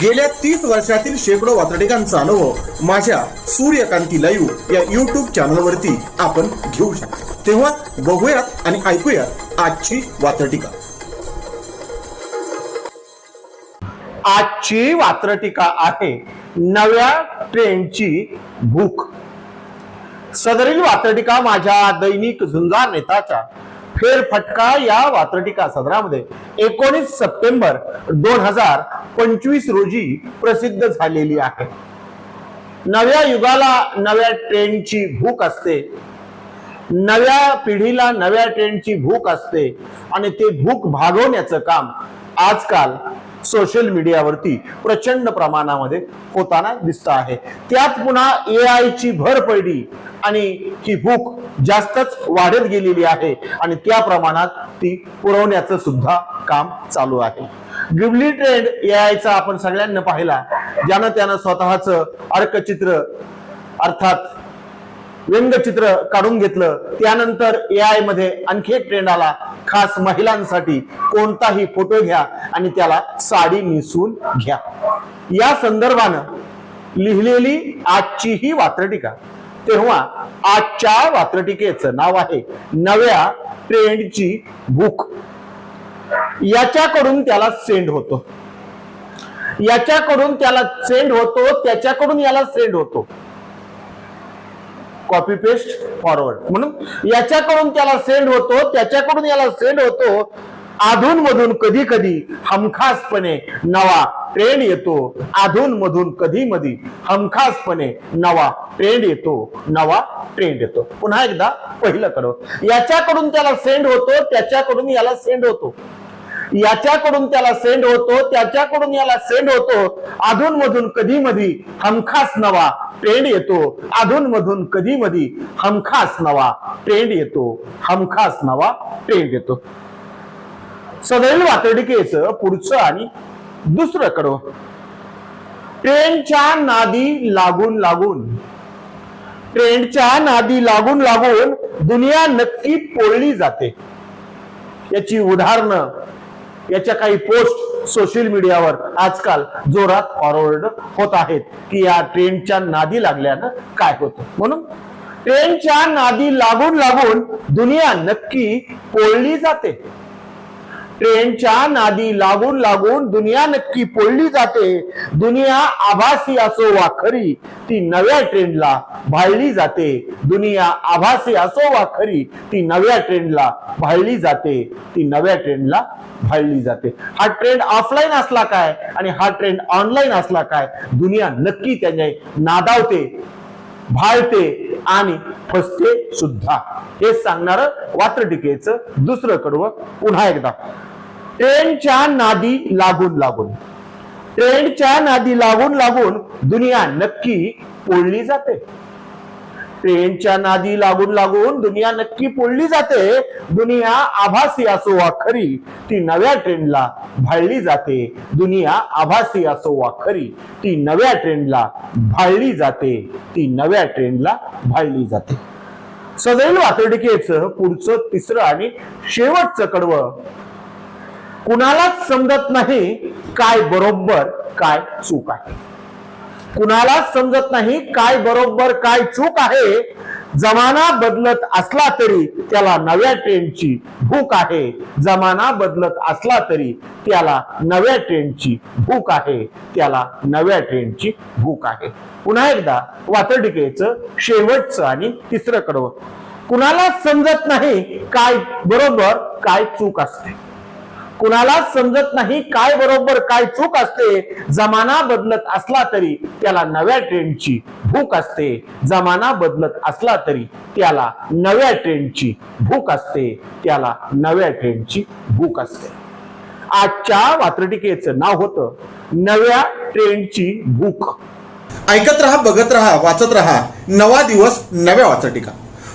गेल्या तीस वर्षातील शेकडो वातडिकांचा अनुभव माझ्या सूर्यकांती लाईव्ह या युट्यूब चॅनलवरती आपण घेऊ शकतो. तेव्हा बघूयात आणि ऐकूयात आजची वातटिका आजची वात्रटिका आहे नव्या ट्रेनची भूक. सदरील वात्रटिका माझ्या दैनिक झुंजार नेताच्या फेरफटका या वात्रटिका सदरामध्ये एकोणीस सप्टेंबर दोन हजार पंचवीस रोजी प्रसिद्ध झालेली आहे. नव्या युगाला नव्या ट्रेनची भूक असते. नव्या पिढीला नव्या ट्रेनची भूक असते. आणि ते भूक भागवण्याचं काम आजकाल सोशल मीडियावरती प्रचंड प्रमाणामध्ये होताना दिसत आहे. त्यात पुन्हा ए आय ची भर पडली आणि ही भूक जास्तच वाढत गेलेली आहे आणि त्या प्रमाणात ती पुरवण्याचं सुद्धा काम चालू आहे. गिबली ट्रेंड ए आपण सगळ्यांना पाहिला ज्यानं त्यानं स्वतःच अर्कचित्र अर्थात व्यंगचित्र काढून घेतलं. त्यानंतर ए आयमध्ये आणखी एक ट्रेंड आला. खास महिलांसाठी कोणताही फोटो घ्या आणि त्याला साडी नेसून घ्या. या संदर्भानं लिहिलेली आजची ही वात्रटिका. तेव्हा आजच्या वात्रटिकेचं नाव आहे नव्या ट्रेंडची भूक याच्याकडून त्याला सेंड होतो. याच्याकडून त्याला सेंड होतो त्याच्याकडून याला सेंड होतो. कॉपी पेस्ट फॉरवर्ड म्हणून याच्याकडून त्याला सेंड होतो त्याच्याकडून याला सेंड होतो. अधून मधून कधी कधी हमखासपणे नवा ट्रेंड येतो. अधून मधून कधी मधी हमखासपणे नवा ट्रेंड येतो. नवा ट्रेंड येतो. पुन्हा एकदा पहिलं कडव याच्याकडून त्याला सेंड होतो त्याच्याकडून याला सेंड होतो. याच्याकडून त्याला सेंड होतो त्याच्याकडून याला सेंड होतो. अधून मधून कधी मधी हमखास नवा ट्रेंड येतो. अधून मधून कधी मधी हमखास नवा ट्रेंड येतो. हमखास नवा ट्रेंड येतो. सदैव वातडिकेचं पुढचं आणि दुसरं कडो ट्रेनच्या नादी लागून लागून ट्रेंडच्या नादी लागून लागून दुनिया नक्की पोळली जाते. याची उदाहरणं याच्या काही पोस्ट सोशल मीडियावर आजकाल जोरात फॉरवर्ड होत आहेत की या ट्रेनच्या नादी लागल्यानं काय होतं? म्हणून ट्रेनच्या नादी लागून लागून दुनिया नक्की पोळली जाते. ट्रेनच्या नादी लागून लागून दुनिया नक्की पोळली जाते. दुनिया आभासी असो वा खरी ती नव्या ट्रेंडला भाळली जाते. दुनिया आभासी असो वा खरी ती नव्या ट्रेंडला भाळली जाते. ती नव्या ट्रेंडला भाळली जाते. हा ट्रेंड ऑफलाईन असला काय आणि हा ट्रेंड ऑनलाईन असला काय दुनिया नक्की त्याने नादावते भाळते. आणि फसते सुद्धा. हे सांगणार वात्रटिकेचं दुसरं कडवं पुन्हा एकदा. ट्रेनच्या नादी लागून लागून. ट्रेनच्या नादी लागून लागून दुनिया नक्की पोळली जाते. ट्रेनच्या नादी लागून लागून दुनिया नक्की पोळली जाते. दुनिया आभासी असो वा खरी. ती नव्या ट्रेंडला भाळली जाते. दुनिया आभासी असो वा खरी. ती नव्या ट्रेंडला भाळली जाते. ती नव्या ट्रेंडला भाळली जाते. सदैव वातडिकेच पुढचं तिसरं आणि शेवटचं कडवं. कुणालाच समजत नाही काय बरोबर काय चूक आहे. कुणालाच समजत नाही काय बरोबर काय चूक आहे. जमाना बदलत असला तरी त्याला नव्या ट्रेंडची भूक आहे. जमाना बदलत असला तरी त्याला नव्या ट्रेंडची भूक आहे. त्याला नव्या ट्रेंडची भूक आहे. पुन्हा एकदा वातडिकेचं शेवटचं आणि तिसरं कडवं. कुणालाच समजत नाही काय बरोबर काय चूक असते. कुणालाच समजत नाही काय बरोबर काय चूक असते. जमाना बदलत असला तरी त्याला नव्या ट्रेंडची भूक असते. जमाना बदलत असला तरी त्याला नव्या ट्रेंडची भूक असते. त्याला नव्या ट्रेंडची भूक असते. आजच्या वात्रटिकेचं नाव होतं नव्या ट्रेंडची भूक. ऐकत रहा बघत रहा वाचत रहा. नवा दिवस नव्या वाचटिका